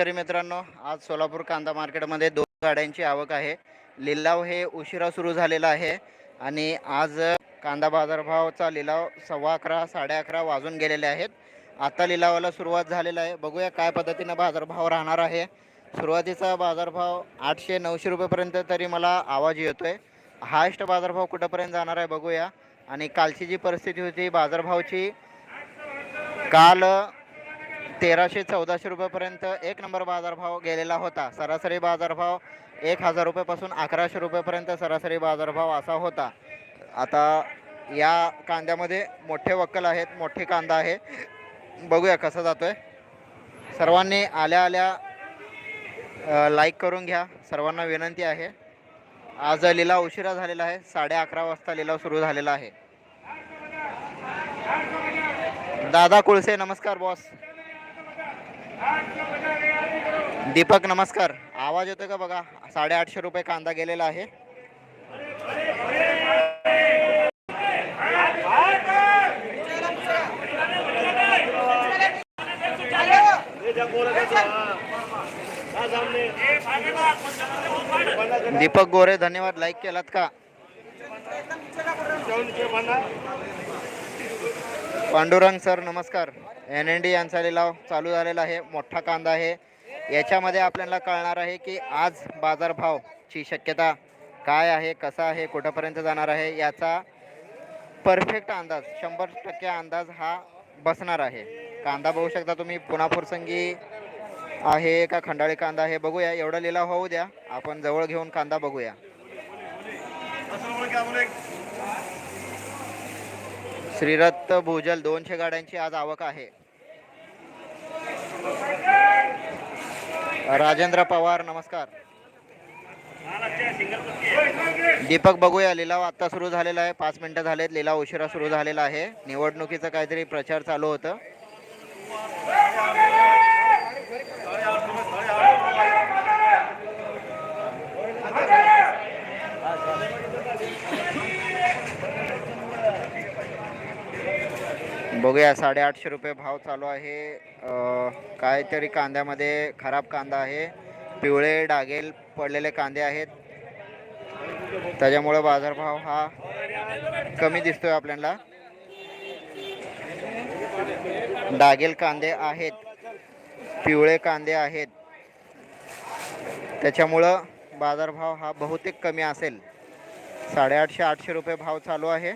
शेतकरी मित्रांनो आज सोलापूर कांदा मार्केटमध्ये दोन गाड्यांची आवक आहे. लिलाव हे उशिरा सुरू झालेला आहे आणि आज कांदा बाजारभावाचा लिलाव सव्वा अकरा साडे अकरा वाजून गेलेले आहेत. आता लिलावाला सुरुवात झालेला आहे. बघूया काय पद्धतीनं बाजारभाव राहणार आहे. सुरुवातीचा बाजारभाव आठशे नऊशे रुपयेपर्यंत तरी मला आवाज येतो आहे हायस्ट बाजारभाव कुठंपर्यंत जाणार आहे बघूया. आणि कालची जी परिस्थिती होती बाजारभावची काल तेराशे चौदाशे रुपयेपर्यंत एक नंबर बाजारभाव गेलेला होता. सरासरी बाजारभाव एक हजार रुपयेपासून अकराशे रुपयेपर्यंत सरासरी बाजारभाव असा होता. आता या कांद्यामध्ये मोठे वक्कल आहेत मोठे कांदा आहे. बघूया कसा जातो आहे सर्वांनी आल्या आल्या लाईक करून घ्या. सर्वांना विनंती आहे. आज लिलाव उशिरा झालेला आहे. साडे अकरा वाजता लिलाव सुरू झालेला आहे. दादा कुळसे नमस्कार बॉस दीपक नमस्कार. आवाज येतोय का बघा? साडेआठशे रुपये कांदा गेलेला आहे. दीपक गोरे धन्यवाद. लाईक केलात का? पांडुरंग सर नमस्कार. एन एन डी यांचा लिलाव चालू झालेला आहे. मोठा कांदा आहे. याच्यामध्ये आपल्याला कळणार आहे की आज बाजारभावची शक्यता काय आहे कसा आहे कुठंपर्यंत जाणार आहे याचा परफेक्ट अंदाज शंभर टक्के अंदाज हा बसणार आहे. कांदा बघू शकता तुम्ही पुन्हा फुरसंगी आहे का खंडाळी कांदा आहे बघूया. एवढा लिलाव होऊ द्या. आपण जवळ घेऊन कांदा बघूया. श्रीरथ भूजल दोनशे गाड्यांची आज आवक आहे. राजेंद्र पवार नमस्कार. दीपक बघूया लिलाव आता सुरू झालेला आहे. पाच मिनिटं झालेत लिलाव उशिरा सुरू झालेला आहे. निवडणुकीचा काहीतरी प्रचार चालू होतं. बघूया साडेआठशे रुपये भाव चालू आहे. काहीतरी कांद्यामध्ये खराब कांदा आहे. पिवळे डागेल पडलेले कांदे आहेत. त्याच्यामुळे बाजारभाव हा कमी दिसतोय आपल्याला. डागेल कांदे आहेत. पिवळे कांदे आहेत. त्याच्यामुळं बाजारभाव हा बहुतेक कमी असेल. साडेआठशे आठशे रुपये भाव चालू आहे.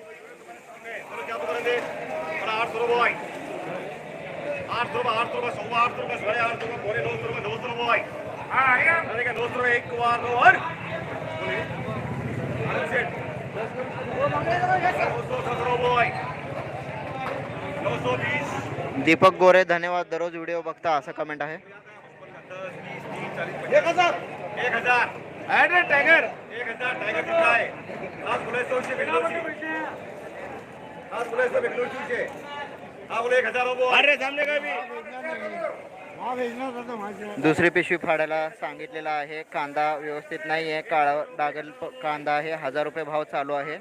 आठ सौ रुपये आठ सौ रुपये आठ सौ रुपये सव्वा आठ सौ रुपये साढ़े आठ सौ रुपये पौने नौ सौ रुपये नौ सौ रुपये अरे का नौ सौ रुपये एक बार दो और? नौ सौ सत्रह रुपये नौ सौ बीस दीपक गोरे धन्यवाद। दररोज व्हिडिओ बघता असं कमेंट आहे. एक हजार। एक हजार। अरे टाइगर एक हजार टाइगर कितना है आज बोले सौ से बेंगलोर आज बोले सौ दुसरी पिशवी फाडायला सांगितलेला आहे कांदा व्यवस्थित नाही आहे काळा डागल कांदा आहे हजार रुपये भाव चालू आहे.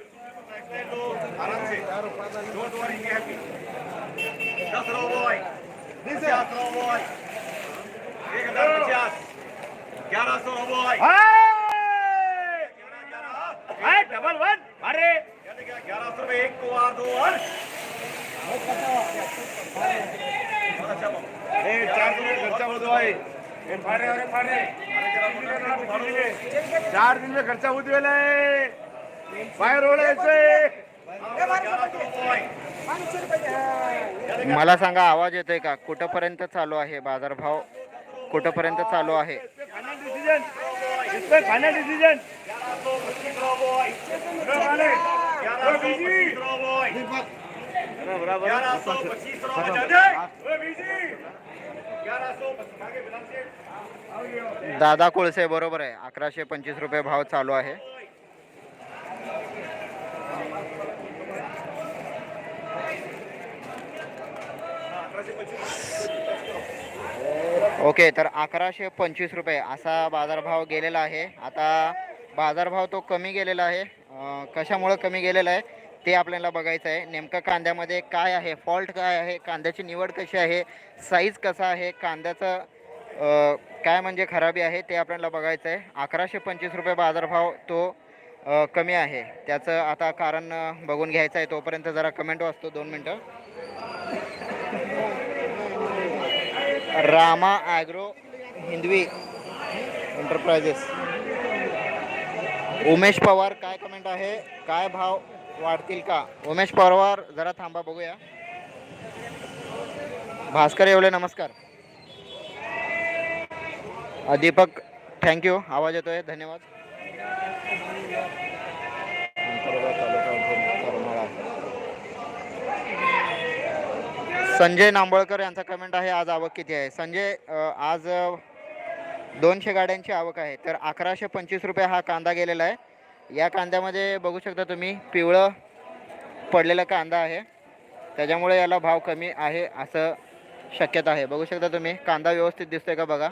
डबल वन अरे! ग्यारह सौ रुपये एक को आर दो और। चार दिन में खर्चा होत बाहेर मला सांगा आवाज येतोय का? कुठंपर्यंत चालू आहे बाजारभाव? कुठंपर्यंत चालू आहे? डिसीजन ग्यारह सौ पच्चीस सौ दादा कोळसे बरोबर आहे. अकराशे पंचवीस रुपये भाव चालू आहे. ओके तर अकराशे पंचवीस रुपये असा बाजारभाव गेलेला आहे. आता बाजारभाव तो कमी गेलेला आहे. कशामुळं कमी गेलेला आहे? ते आपल्याला बघायचं आहे. नेमकं कांद्यामध्ये काय आहे? फॉल्ट काय आहे? कांद्याची निवड कशी आहे? साईज कसा आहे? कांद्याचं काय म्हणजे खराबी आहे ते आपल्याला बघायचं आहे. अकराशे पंचवीस रुपये बाजारभाव तो कमी आहे. त्याचं आता कारण बघून घ्यायचं आहे. तोपर्यंत जरा कमेंट वाचतो. दोन मिनटं. रामा ॲग्रो हिंदवी एंटरप्राइजेस उमेश पवार काय कमेंट आहे? काय भाव? वाढतील का? उमेश पवार जरा थांबा बघूया. भास्कर येवले नमस्कार. दीपक थँक्यू आवाज येतोय धन्यवाद. संजय नांबळकर यांचा कमेंट आहे आज आवक किती आहे? संजय आज दोनशे गाड्यांची आवक आहे तर अकराशे पंचवीस रुपये हा कांदा गेलेला आहे. या कांद्यामध्ये बघू शकता तुम्ही पिवळं पडलेला कांदा आहे. त्याच्यामुळे याला भाव कमी आहे असं शक्यता आहे. बघू शकता तुम्ही कांदा व्यवस्थित दिसतोय का बघा?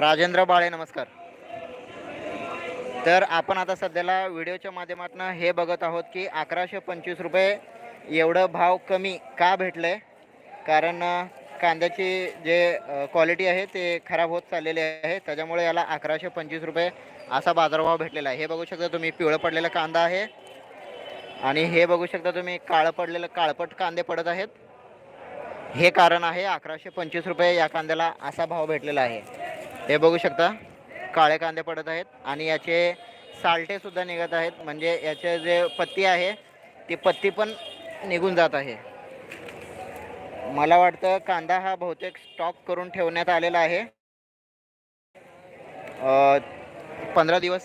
राजेंद्र बाळे नमस्कार. तर आपण आता सध्याला व्हिडिओच्या माध्यमातून हे बघत आहोत की अकराशे पंचवीस रुपये एवढं भाव कमी का भेटलं आहे कारण कांद्याची जे क्वालिटी आहे ते खराब होत चाललेली आहे. त्याच्यामुळे याला अकराशे पंचवीस रुपये असा बाजारभाव भेटलेला आहे. हे बघू शकता तुम्ही पिवळं पडलेला कांदा आहे. आणि हे बघू शकता तुम्ही काळं पडलेलं काळपट कांदे पडत आहेत. हे कारण आहे अकराशे पंचवीस रुपये या कांद्याला असा भाव भेटलेला आहे. हे बघू शकता काळे कांदे पडत आहेत. आणि याचे सालटेसुद्धा निघत आहेत. म्हणजे याचे जे पत्ती आहे ती पत्ती पण निघून जात आहे. मला वाटतं कांदा हा बहुतेक स्टॉक करून ठेवण्यात आलेला आहे. पंधरा दिवस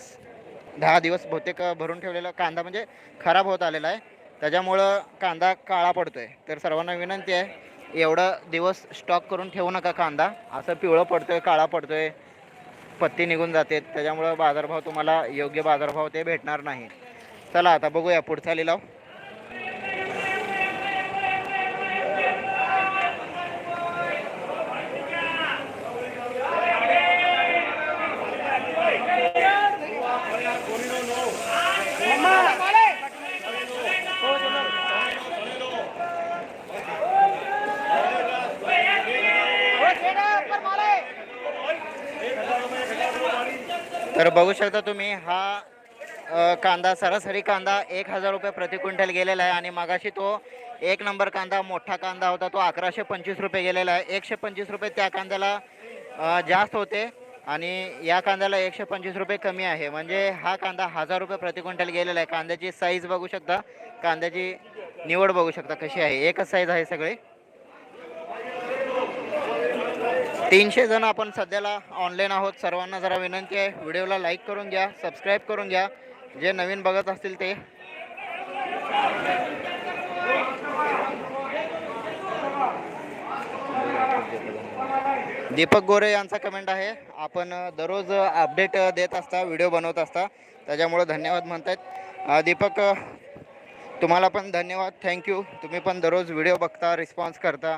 दहा दिवस बहुतेक भरून ठेवलेला कांदा म्हणजे खराब होत आलेला आहे. त्याच्यामुळं कांदा काळा पडतो आहे तर सर्वांना विनंती आहे एवढं दिवस स्टॉक करून ठेवू नका कांदा. असं पिवळं पडतो आहे काळा पडतो आहे पत्ती निघून जाते. त्याच्यामुळं बाजारभाव तुम्हाला योग्य बाजारभाव ते भेटणार नाही. चला आता बघूया पुढचा लिलाव. तर बघू शकता तुम्ही हा अ, कांदा सरासरी कांदा एक हजार रुपये प्रति क्विंटल गेलेला आहे आणि मगाशी तो एक नंबर कांदा मोठा कांदा होता तो अकराशे पंचवीस रुपये गेलेला आहे. एकशे पंचवीस रुपये त्या कांद्याला अ, जास्त होते आणि या कांद्याला एकशे पंचवीस रुपये कमी आहे. म्हणजे हा कांदा हजार रुपये प्रति क्विंटल गेलेला आहे. कांद्याची साईज बघू शकता. कांद्याची निवड बघू शकता कशी आहे. एकच साईज आहे सगळी. तीनशे जण आपण सध्याला ऑनलाईन आहोत. सर्वांना जरा विनंती आहे व्हिडिओला लाईक करून घ्या सबस्क्राईब करून घ्या. जे नवीन बघत असतील ते. दीपक गोरे यांचा कमेंट आहे. आपण दररोज अपडेट देत असता व्हिडिओ बनवत असता. त्याच्यामुळं धन्यवाद म्हणत आहेत दीपक तुम्हाला पण धन्यवाद. थँक्यू तुम्ही पण दररोज व्हिडिओ बघता रिस्पॉन्स करता.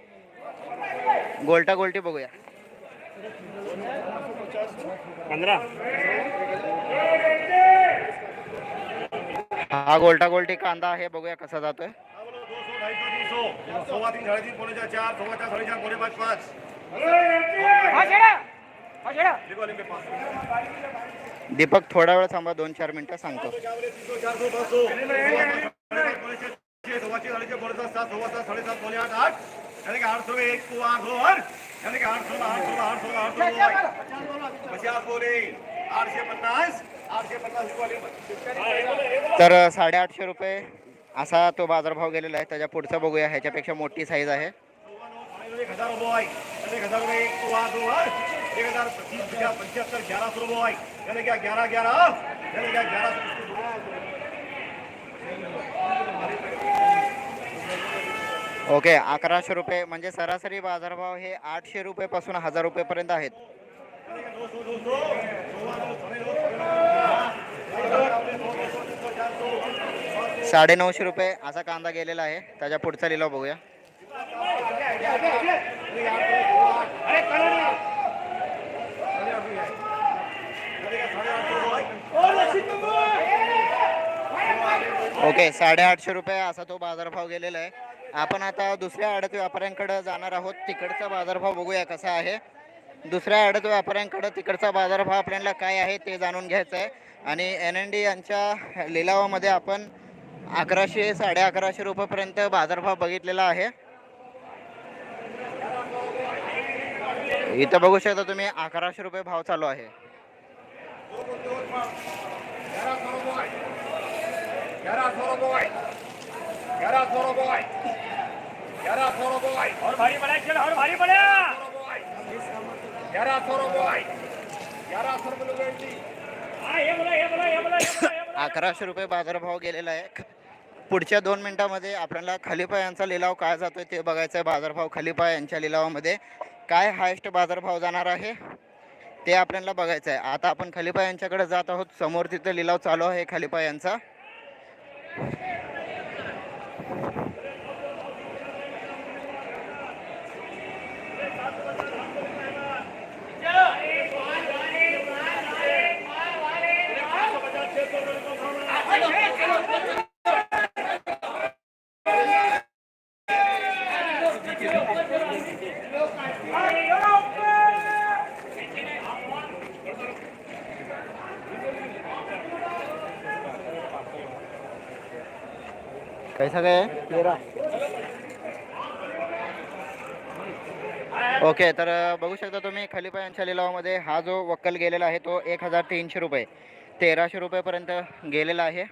गोल्टा गोल्टी बघूया पंधरा हा गोल्टा गोल्टी कांदा आहे बघूया कसा जातोय हाँ, दीपक थोडा वेळ थांबा दोन चार मिनिटं सांगतो बोले यानी एक सौ आठ सौ और यानी कि आठ सौ आठ सौ आठ सौ आठ सौ पचास बोले आठशे पन्नास आठशे पन्नास तर साडेआठशे रुपये असा तो बाजारभाव गेलेला आहे. त्याच्या पुढचा बघूया. ह्याच्यापेक्षा मोठी साईज आहे. एक हजार रुपये एक हजार रुपये एक दो दो एक हजार पच्चीस पचास पंचहत्तर ग्यारह सौ रुपये क्या ग्यारह ग्यारह चले क्या ग्यारह ओके अकराशे रुपये. म्हणजे सरासरी बाजारभाव हे आठशे रुपयेपासून हजार रुपयेपर्यंत आहेत. साडे नऊशे साडेनऊशे रुपये असा कांदा गेलेला आहे. त्याच्या पुढचा लिलाव बघूया. ओके साडेआठशे रुपये असा तो बाजारभाव गेलेला आहे. आपण आता दुसऱ्या आडत व्यापाऱ्यांकडे जाणार आहोत. तिकडचा बाजारभाव बघूया कसा आहे. दुसऱ्या आडत व्यापाऱ्यांकडे तिकडचा बाजारभाव आपल्याला काय आहे ते जाणून घ्यायचं आहे. आणि एन एन डी यांच्या लिलावामध्ये आपण अकराशे साडे अकराशे रुपयेपर्यंत बाजारभाव बघितलेला आहे. इथं बघू शकता तुम्ही अकराशे रुपये भाव चालू आहे. और भारी चल और भारी बोला बोला बोला बोला अकराशे रुपये बाजारभाव गेलेला आहे. पुढच्या दोन मिनिटामध्ये आपल्याला खलिफा यांचा लिलाव काय जातोय ते बघायचं आहे. बाजारभाव खलिफा यांच्या लिलावामध्ये काय हायेस्ट बाजारभाव जाणार आहे ते आपल्याला बघायचं आहे. आता आपण खलिफा यांच्याकडे जात आहोत. समोर तिथं लिलाव चालू आहे खलिफा यांचा. कैसा काय ओके तर बघू शकता तुम्ही खलिफा यांच्या लिलावामध्ये हा जो वक्कल गेलेला आहे तो एक हजार तीनशे रुपये तेराशे रुपयेपर्यंत गेलेला आहे.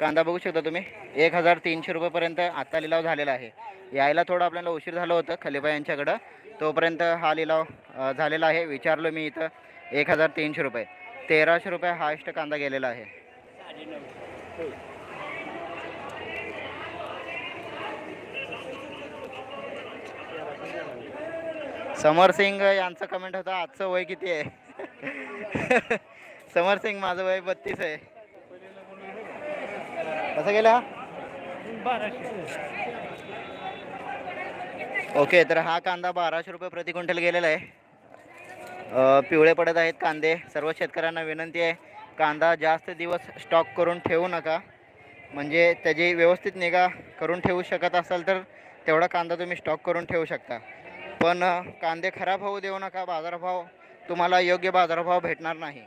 कांदा बघू शकता तुम्ही. एक हजार तीनशे रुपयेपर्यंत आत्ता लिलाव झालेला आहे. यायला थोडं आपल्याला उशीर झालं होतं खलिफा यांच्याकडं. तोपर्यंत हा लिलाव झालेला आहे. विचारलो मी इथं एक हजार तीनशे रुपये. तेराशे रुपये हायस्ट कांदा गेलेला आहे. समर सिंग यांचं कमेंट होतं आजचं वय किती आहे? समर सिंग माझं वय बत्तीस आहे. कसं गेलं? हा ओके तर हा कांदा बाराशे रुपये प्रति क्विंटल गेलेला आहे. पिवळे पडत आहेत कांदे. सर्व शेतकऱ्यांना विनंती आहे कांदा जास्त दिवस स्टॉक करून ठेवू नका. म्हणजे त्याची व्यवस्थित निगा करून ठेवू शकत असाल तर तेवढा कांदा तुम्ही स्टॉक करून ठेवू शकता. पण कांदे खराब होऊ देऊ नका बाजारभाव तुम्हाला योग्य बाजारभाव भेटणार नाही.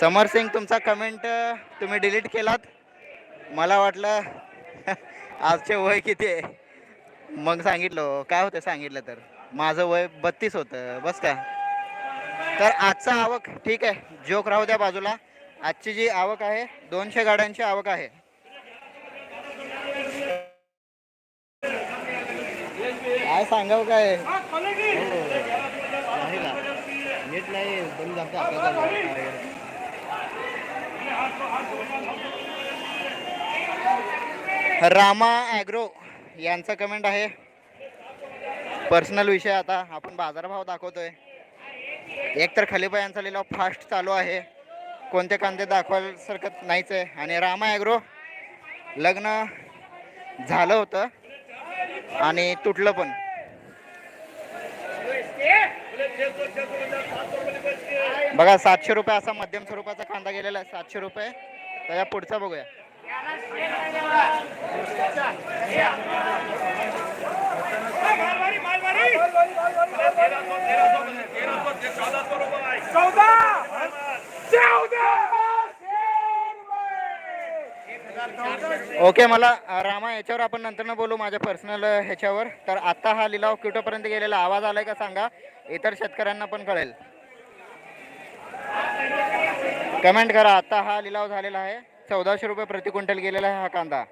समर सिंग तुमचा कमेंट तुम्ही डिलीट केलात. मला वाटलं आजचे वय किती आहे? मग सांगितलं हो. काय होतं सांगितलं तर? माझं वय बत्तीस होतं. बस का? तर आजचा आवक ठीक आहे. जोक राहू द्या बाजूला. आजची जी आवक आहे दोनशे गाड्यांची आवक आहे. काय सांगाव काय? हो. नाही नीट नाही बंद रामा ॲग्रो यांचं कमेंट आहे. पर्सनल विषय आता. आपण बाजारभाव दाखवतोय. एक तर खलिफा यांचा लिलाव फास्ट चालू आहे. कोणते कांदे दाखवायसारखं नाहीच आहे. आणि रामा ॲग्रो लग्न झालं होतं. आणि तुटलं पण. बघा सातशे रुपये असा मध्यम स्वरूपाचा कांदा गेलेला आहे. सातशे रुपये. त्याच्या पुढचा बघूया. चौदा मालवारी तेरह सौ तेरह सौ तेरह सौ चौदह सौ रुपये चौदह चौदह ओके मला रामा याच्यावर आपण नंतर बोलू माझ्या पर्सनल ह्याच्यावर. तर आत्ता हा लिलाव क्युटोपर्यंत गेलेला आवाज आलाय का सांगा? इतर शेतकऱ्यांना पण कळेल. कमेंट करा आता हा लिलाव झालेला आहे. चौदाशे रुपये प्रति क्विंटल गेलेला आहे हा कांदा.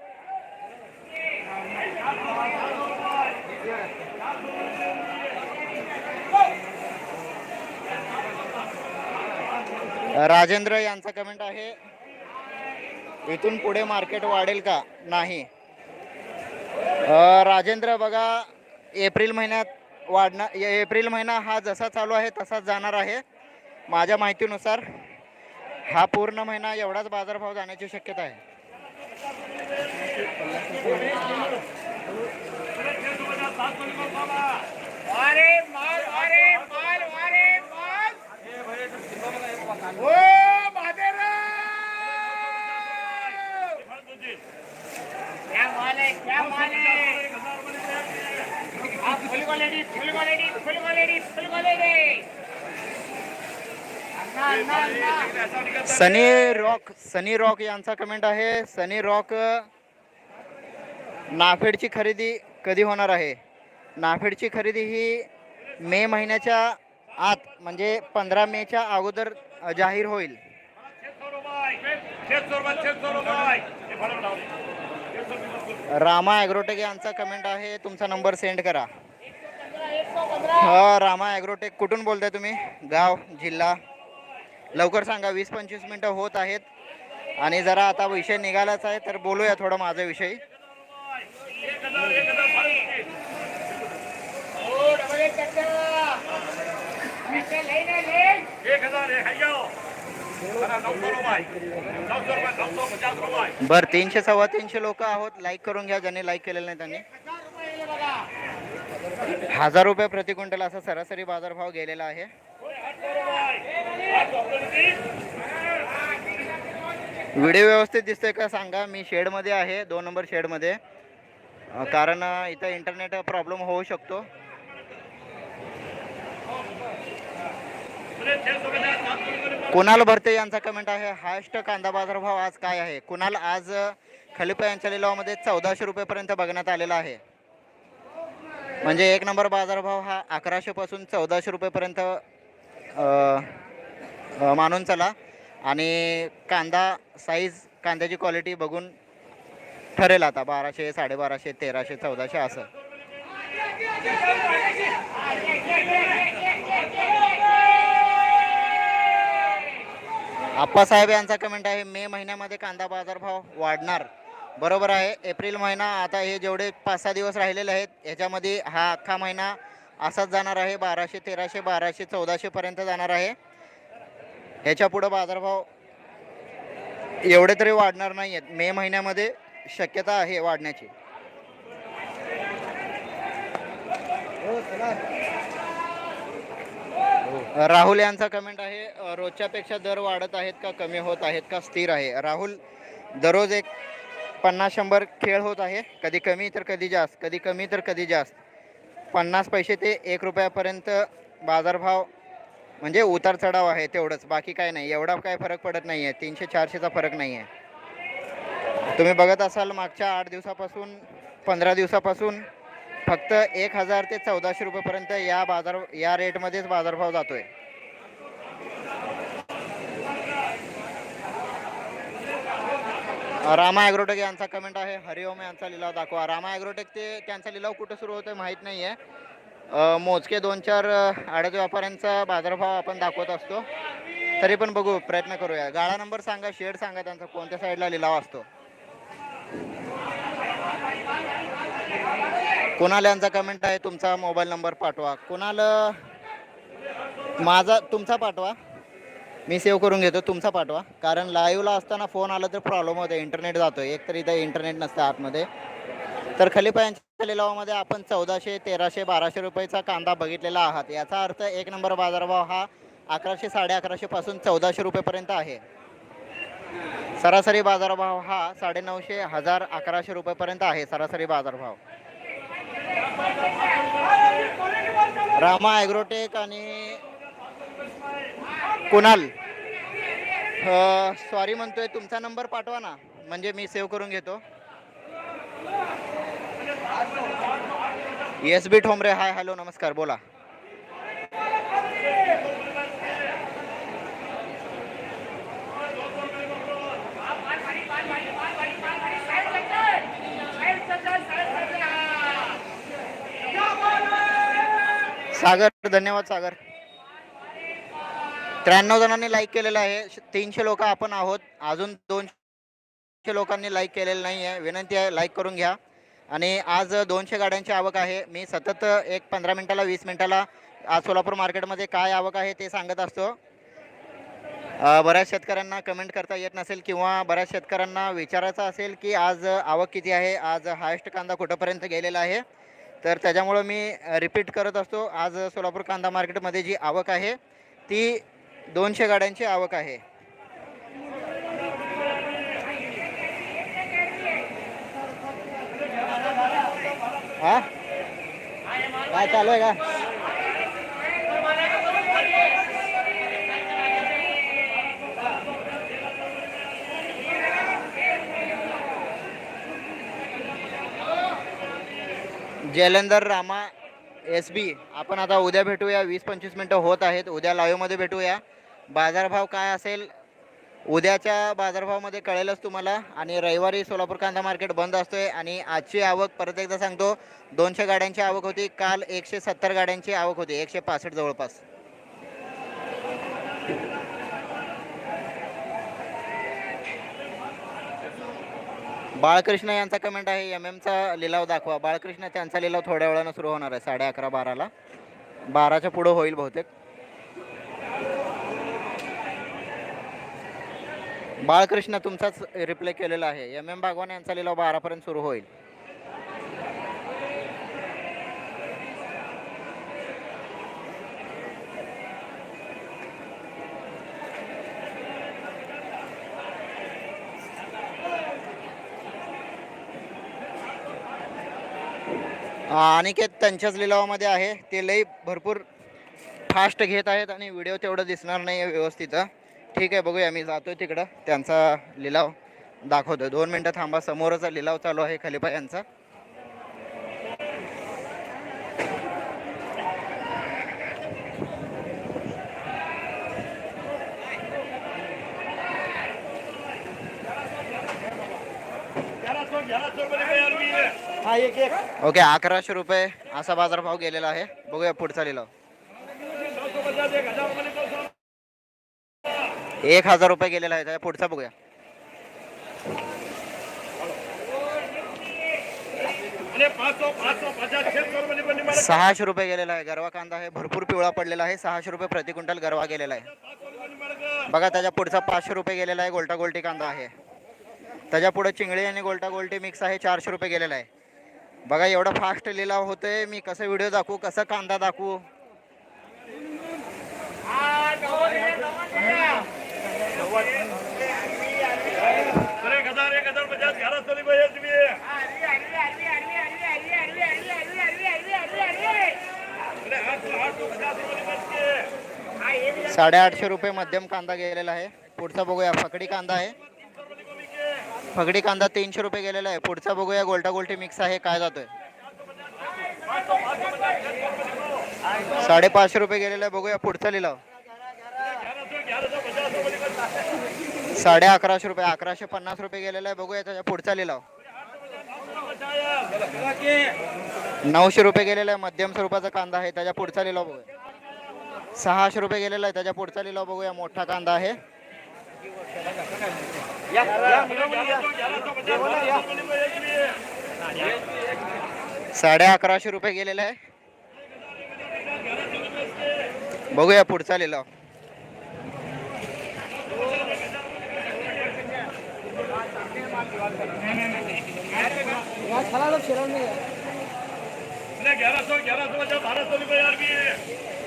राजेंद्र यांचा कमेंट आहे. इथून पुढे मार्केट वाढेल का? नाही. राजेंद्र बघा एप्रिल महिन्यात वाढणार एप्रिल महिना हा जसा चालू आहे तसाच जाणार आहे. माझ्या माहितीनुसार हा पूर्ण महिना एवढाच बाजारभाव जाण्याची शक्यता आहे. अरे माल अरे माल अरे माल ओ बादेरा क्या माल है क्या माल है आप full quality full quality full quality full quality अन्ना अन्ना अन्ना सनी रॉक सनी रॉक यांचा कमेंट आहे. सनी रॉक नाफेडची खरेदी कधी होणार आहे? नाफेडची खरेदी ही मे महिन्याच्या आत म्हणजे पंधरा मेच्या अगोदर जाहीर होईल. रामा ॲग्रोटेक यांचा कमेंट आहे. तुमचा नंबर सेंड करा. हा रामा ॲग्रोटेक कुठून बोलताय तुम्ही? गाव जिल्हा? लवकर सांगा वीस पंचवीस मिनटं होत आहेत. आणि जरा आता विषय निघालाच आहे तर बोलूया थोडं माझा विषय. एक हजार. बरं तीनशे सव्वा तीनशे लोक आहोत. लाईक करून घ्या ज्यांनी लाईक केलेलं नाही त्यांनी. हजार रुपये प्रति क्विंटल असा सरासरी बाजारभाव गेलेला आहे. व्हिडिओ व्यवस्थित दिसतोय का सांगा. मी शेडमध्ये आहे दोन नंबर शेडमध्ये कारण इथं इंटरनेट प्रॉब्लेम होऊ शकतो. कुणाल भरते यांचा कमेंट आहे. हायस्ट कांदा बाजारभाव आज काय आहे? कुणाल आज अं, खलिफा यांच्या लिलावामध्ये चौदाशे रुपयेपर्यंत बघण्यात आलेला आहे. म्हणजे एक नंबर बाजारभाव हा अकराशेपासून चौदाशे रुपयेपर्यंत मानून चला. आणि कांदा साईज कांद्याची क्वालिटी बघून ठरेल आता. बाराशे साडेबाराशे तेराशे चौदाशे असं. आप्पासाहेब यांचा कमेंट आहे मे महिन्यामध्ये कांदा बाजारभाव वाढणार. बरोबर आहे एप्रिल महिना आता हे जेवढे पाच सहा दिवस राहिलेले आहेत ह्याच्यामध्ये हा अख्खा महिना असाच जाणार आहे बाराशे तेराशे बाराशे चौदाशेपर्यंत जाणार आहे. ह्याच्या पुढं बाजारभाव एवढे तरी वाढणार नाही आहेत मे महिन्यामध्ये शक्यता आहे वाढण्याची. हो. राहुल यांचा कमेंट आहे अ, रोजच्यापेक्षा दर वाढत आहेत का कमी होत आहेत का स्थिर आहे? राहुल दररोज एक पन्नास शंभर खेळ होत आहे. कधी कमी तर कधी जास्त. कधी कमी तर कधी जास्त. पन्नास पैसे ते एक रुपयापर्यंत बाजारभाव म्हणजे उतार चढाव आहे तेवढंच. बाकी काय नाही. एवढा काय फरक पडत नाही आहे तीनशे चारशेचा फरक नाही आहे तुम्ही बघत असाल मागच्या आठ दिवसापासून पंधरा दिवसापासून फक्त एक हजार ते चौदाशे रुपयेपर्यंत या बाजार या रेटमध्येच बाजारभाव जातोय. रामा ॲग्रोटेक यांचा कमेंट आहे. हरिओम यांचा लिलाव दाखवा. रामा ॲग्रोटेक ते त्यांचा लिलाव कुठं सुरू होतोय माहीत नाही आहे मोजके दोन चार अ, आडत व्यापाऱ्यांचा बाजारभाव आपण दाखवत असतो. तरी पण बघू प्रयत्न करूया. गाळा नंबर सांगा शेड सांगा त्यांचा. कोणत्या साईडला लिलाव असतो? कुणाल यांचा कमेंट आहे तुमचा मोबाईल नंबर पाठवा. कुणाल माझा तुमचा पाठवा. मी सेव्ह करून घेतो तुमचा पाठवा. कारण लाईव्हला असताना फोन आला तर प्रॉब्लेम होतो इंटरनेट जातो एक तर इथं इंटरनेट नसतं आतमध्ये. तर खलिफा यांच्या लिलावामध्ये आपण चौदाशे तेराशे बाराशे रुपयेचा कांदा बघितलेला आहात. याचा अर्थ एक नंबर बाजारभाव हा अकराशे साडे अकराशेपासून चौदाशे रुपयेपर्यंत आहे. सरासरी बाजारभाव हा साडेनऊशे हजार अकराशे रुपयेपर्यंत आहे सरासरी बाजारभाव. रामा ॲग्रोटेक आणि कुणाल. सॉरी म्हणतोय तुमचा नंबर पाठवा ना. म्हणजे मी सेव्ह करून घेतो. S B Thombare hi hello नमस्कार बोला. सागर धन्यवाद सागर. त्र्याण्णव जणांनी लाईक केलेलं आहे. तीनशे लोक आपण आहोत. अजून दोनशे लोकांनी लाईक केलेलं नाही आहे विनंती आहे लाईक करून घ्या. आणि आज दोनशे गाड्यांची आवक आहे. मी सतत एक पंधरा मिनिटाला वीस मिनिटाला आज सोलापूर मार्केटमध्ये काय आवक आहे ते सांगत असतो. बऱ्याच शेतकऱ्यांना कमेंट करता येत नसेल किंवा बऱ्याच शेतकऱ्यांना विचारायचं असेल की आज आवक किती आहे? आज हायस्ट कांदा कुठंपर्यंत गेलेला आहे? तर त्याच्यामुळं मी रिपीट करत असतो. आज सोलापूर कांदा मार्केटमध्ये जी आवक आहे ती दोनशे गाड्यांची आवक आहे. हा? काय चालू आहे का? Jaylandar Rama S B. आपण आता उद्या भेटूया. वीस पंचवीस मिनटं होत आहेत. उद्या लाईव्हमध्ये भेटूया. बाजारभाव काय असेल? उद्याच्या बाजारभावामध्ये कळेलच तुम्हाला. आणि रविवारी सोलापूर कांदा मार्केट बंद असतोय आणि आजची आवक परत एकदा सांगतो दोनशे गाड्यांची आवक होती. काल एकशे सत्तर गाड्यांची आवक होती. एकशे पासष्ट जवळपास. बाळकृष्ण यांचा कमेंट आहे एम एमचा लिलाव दाखवा. बाळकृष्ण त्यांचा लिलाव थोड्या वेळानं सुरू होणार आहे साडे अकरा बाराला. बाराच्या पुढं होईल बहुतेक. बाळकृष्ण तुमचाच रिप्लाय केलेला आहे. एम एम भागवान यांचा लिलाव बारापर्यंत सुरू होईल. अनिकेत त्यांच्याच लिलावामध्ये आहे. ते लई भरपूर फास्ट घेत आहेत आणि व्हिडिओ तेवढं दिसणार नाही आहे व्यवस्थित ठीक आहे बघूया. मी आहे तिकडं. त्यांचा लिलाव दाखवतो दोन मिनटं थांबा. समोरचा लिलाव चालू आहे खलिफा यांचा ग्यारह सौ ग्यारह सौ रुपये लिखो यार भी है हा एक एक ओके अकराशे रुपये असा बाजारभाव गेलेला आहे. बघूया पुढचा लिलाव. एक हजार रुपये गेलेला आहे. त्याच्या पुढचा बघूया. सहाशे रुपये गेलेला आहे. गरवा कांदा आहे. भरपूर पिवळा पडलेला आहे. सहाशे रुपये प्रति क्विंटल गरवा गेलेला आहे. बघा त्याच्या पुढचा पाचशे रुपये गेलेला आहे. गोल्टा गोलटी कांदा आहे. त्याच्या पुढे चिंगळी आणि गोलटा गोलटी मिक्स आहे. चारशे रुपये गेलेला आहे. बघा एवढा फास्ट लिलाव होतोय. मी कसं व्हिडिओ दाखवू कसं कांदा दाखवू? साडेआठशे रुपये मध्यम कांदा गेलेला आहे. पुढचा बघूया फकडी कांदा आहे. फगडी कांदा तीनशे रुपये गेलेला आहे. पुढचा बघूया गोल्टा गोल्टी मिक्स आहे काय जातोय. साडेपाचशे रुपये गेलेला आहे बघूया पुढचा लिलाव. साडे अकराशे रुपये अकराशे पन्नास रुपये गेलेला आहे बघूया त्याच्या पुढचा लिलाव. नऊशे रुपये गेलेला आहे मध्यम स्वरूपाचा कांदा आहे त्याच्या पुढचा लिलाव बघूया. सहाशे रुपये गेलेला आहे त्याच्या पुढचा लिलाव बघूया मोठा कांदा आहे. साढ़े अकराशे रुपये गे आहे. बघूया लिलाव.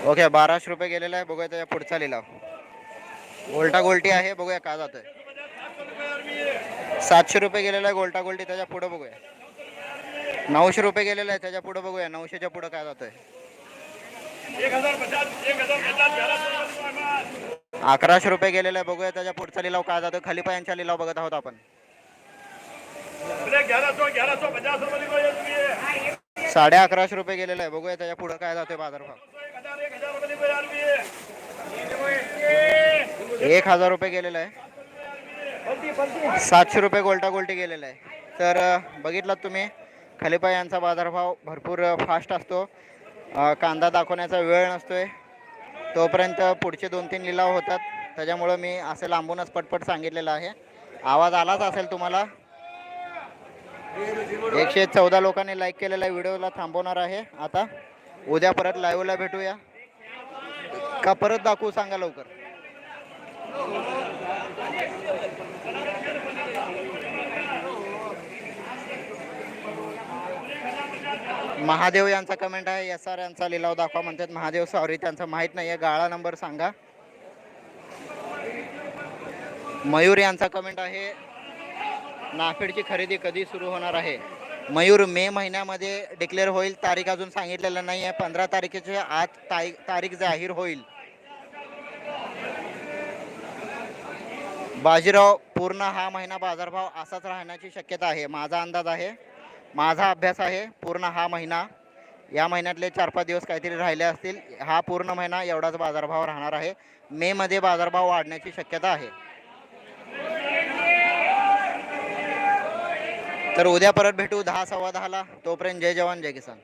ओके, बाराशे रुपये गे आहे. लिलाव. उल्टा गोल्टी है बोया का जो है सातशे रुपये गेलेला आहे गोल्टा गोल्टी त्याच्या पुढं बघूया. नऊशे रुपये गेलेला आहे त्याच्या पुढे बघूया. नऊशेच्या पुढं काय जातोय. अकराशे रुपये गेलेला आहे बघूया त्याच्या पुढचा लिलाव काय जातो खलिपा यांच्या लिलाव बघत आहोत आपण. साडे अकराशे रुपये गेलेला आहे बघूया त्याच्या पुढे काय जातोय बाजारभाव. एक हजार एक हजार रुपये गेलेला आहे. सातशे रुपये गोलटा गोलटी गेलेला आहे. तर बघितलात तुम्ही खलिपा यांचा बाजारभाव भरपूर फास्ट असतो. कांदा दाखवण्याचा वेळ नसतोय. तोपर्यंत पुढचे दोन तीन लिलाव होतात. त्याच्यामुळं मी असं लांबूनच पटपट सांगितलेलं आहे. आवाज आलाच असेल तुम्हाला? एकशे चौदा लोकांनी लाईक केलेल्या व्हिडिओला थांबवणार आहे. आता उद्या परत लाईव्हला भेटूया. का परत दाखवू सांगा लवकर? महादेव यांचा कमेंट आहे. एस आर यांचा लिलाव दाखवा म्हणतात. महादेव सॉरी त्यांचा माहीत नाही आहे गाळा नंबर सांगा. मयूर यांचा कमेंट आहे. नाफेडची खरेदी कधी सुरू होणार आहे? मयूर मे महिन्यामध्ये डिक्लेअर होईल. तारीख अजून सांगितलेलं नाही आहे पंधरा तारखेच्या आत तारीख तारीख जाहीर होईल. बाजीराव पूर्ण हा महिना बाजारभाव असाच राहण्याची शक्यता आहे. माझा अंदाज आहे. माझा अभ्यास आहे पूर्ण हा महिना. या महिन्यातले चार पाच दिवस काहीतरी राहिले असतील हा पूर्ण महिना एवढाच बाजारभाव राहणार आहे. मेमध्ये बाजारभाव वाढण्याची शक्यता आहे. तर उद्या परत भेटू दहा सव्वा दहाला. तोपर्यंत जय जवान जय किसान.